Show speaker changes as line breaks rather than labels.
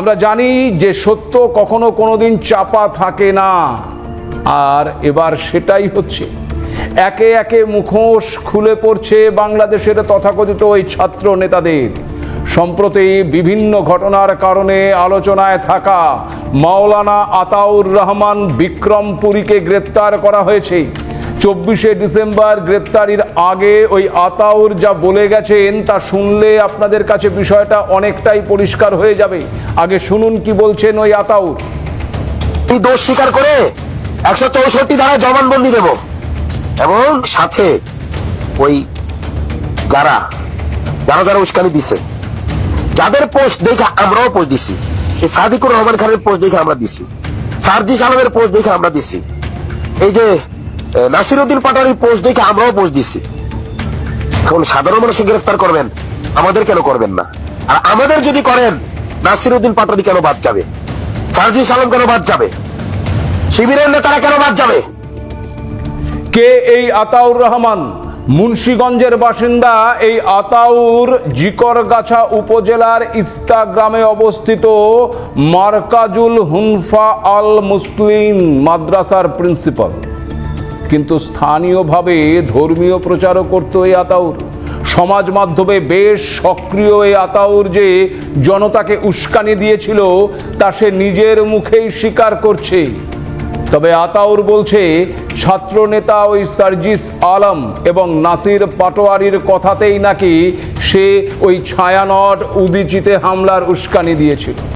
আমরা জানি যে সত্য কখনো কোনোদিন চাপা থাকে না। আর এবার সেটাই হচ্ছে। একে একে মুখোশ খুলে পড়ছে বাংলাদেশের তথাকথিত ওই ছাত্র নেতাদের। সম্প্রতি বিভিন্ন ঘটনার কারণে আলোচনায় থাকা মাওলানা আতাউর রহমান বিক্রমপুরীকে গ্রেপ্তার করা হয়েছে। চব্বিশে ডিসেম্বর গ্রেপ্তারির আগে ওই আতাউর যা বলে গেছেন তা শুনলে আপনাদের কাছে বিষয়টা অনেকটাই পরিষ্কার হয়ে যাবে। আগে শুনুন কি বলছেন ওই আতাউর।
দোষ স্বীকার করে একশো চৌষট্টি ধারা জবানবন্দি দেব। এবং সাথে ওই যারা যারা যারা উস্কানি দিছে, যাদের পোস্ট দেখে আমরাও পোস্ট দিছি। এই সাদিকুর রহমান খানের পোস্ট দেখে আমরা দিছি। সার্জিস আলমের পোস্ট দেখে আমরা দিছি। এই যে এ, নাসিরউদ্দিন পাটারির পোস্ট দেখে আমরাও পোস্ট দিছি। এখন সাধারণ মানুষকে গ্রেফতার করবেন আমাদের কেন করবেন না? আর আমাদের যদি করেন নাসিরউদ্দিন পাটারি কেন বাদ যাবে? সার্জিস আলম কেন বাদ যাবে? শিবিরের নেতারা কেন বাদ যাবে?
কে এই আতাউর রহমান? মুন্সীগঞ্জের বাসিন্দা এই আতাউর জিকরগাছা উপজেলার ইস্তা গ্রামে অবস্থিত মার্কাজুল হুনফা আল মুসলিম মাদ্রাসার প্রিন্সিপাল। কিন্তু স্থানীয়ভাবে ধর্মীয় প্রচারও করত এই আতাউর। সমাজ মাধ্যমে বেশ সক্রিয় এই আতাউর যে জনতাকে উস্কানি দিয়েছিল, তা সে নিজের মুখেই স্বীকার করছে। তবে আতাউর বলছে, ছাত্রনেতা ওই সার্জিস আলম এবং নাসির পাটোয়ারির কথাতেই নাকি সে ওই ছায়ানট উদিচিতে হামলার উস্কানি দিয়েছিল।